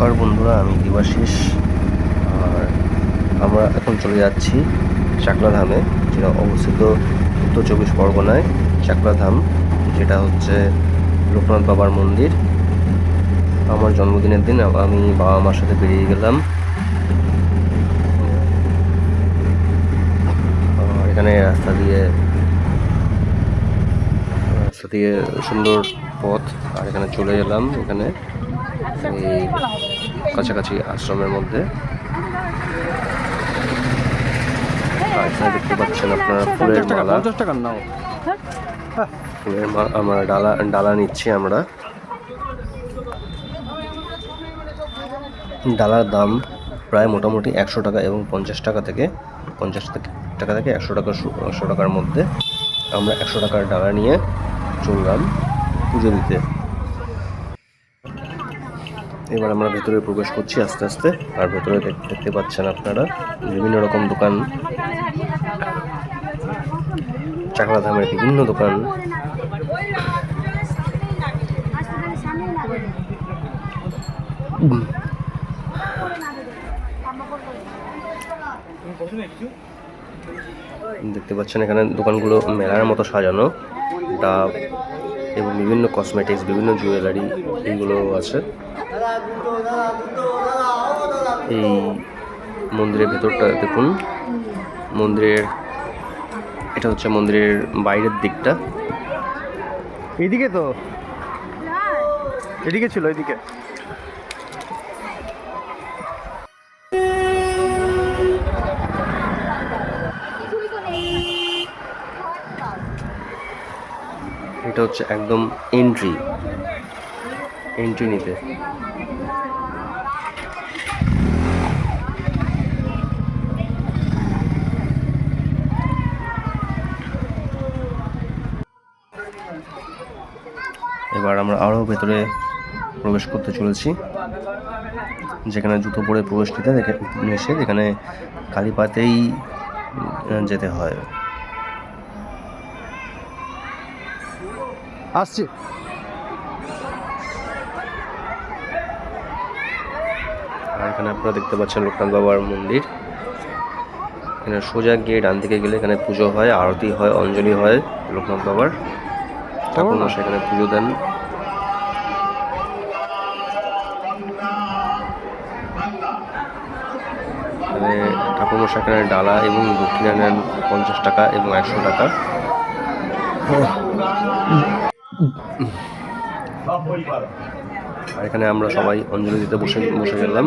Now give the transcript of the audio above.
নমস্কার বন্ধুরা, আমি দিবাশিস আর আমরা এখন চলে যাচ্ছি চাকলা ধামে যেটা অবস্থিত উত্তর চব্বিশ পরগনায় চাকলা ধাম যেটা হচ্ছে লোকনাথ বাবার মন্দির। আমার জন্মদিনের দিন, আমি বাবা মার সাথে বেরিয়ে গেলাম। এখানে রাস্তা দিয়ে রাস্তা দিয়ে সুন্দর পথ, আর এখানে চলে এলাম এখানে। এই কাছাকাছি আশ্রমের মধ্যে। দেখতে পাচ্ছেন আপনারা ফুলের মালা। ফুলের আমরা ডালা ডালা নিচ্ছি আমরা। ডালার দাম প্রায় মোটামুটি একশো টাকা এবং পঞ্চাশ টাকা থেকে পঞ্চাশ টাকা থেকে একশো টাকা একশো টাকার মধ্যে আমরা একশো টাকার ডালা নিয়ে চললাম পুজো দিতে। এবার আমরা ভেতরে প্রবেশ করছি আস্তে আস্তে। আর ভেতরে দেখতে পাচ্ছেন আপনারা, বিভিন্ন রকম দোকান। চাকলা ধামের বিভিন্ন দোকান। দেখতে পাচ্ছেন এখানে দোকানগুলো মেলার মতো সাজানো। ডাব এবং বিভিন্ন কসমেটিক্স বিভিন্ন জুয়েলারি এগুলো আছে। এই মন্দিরের ভেতরটা দেখুন। মন্দিরের এটা হচ্ছে মন্দিরের বাইরের দিকটা। এদিকে তো? এদিকে ছিল এদিকে এটা হচ্ছে একদম এন্ট্রি এন্ট্রি নিতে। এবার আমরা আরও ভেতরে প্রবেশ করতে চলেছি, যেখানে জুতো পরে প্রবেশ নিতে নিষেধ, এখানে কালীপাতেই যেতে হয়। আসছি। আর এখানে আপনারা দেখতে পাচ্ছেন লোকনাথ বাবার মন্দির। এখানে সোজা গিয়ে ডান দিকে গেলে এখানে পুজো হয় আরতি হয় অঞ্জলি হয় লোকনাথ বাবার। ঠাকুর পুজো দেন। ঠাকুর এখানে ডালা এবং দক্ষিণা নেন পঞ্চাশ টাকা এবং একশো টাকা। এখানে আমরা সবাই অঞ্জলি দিতে বসে বসে গেলাম।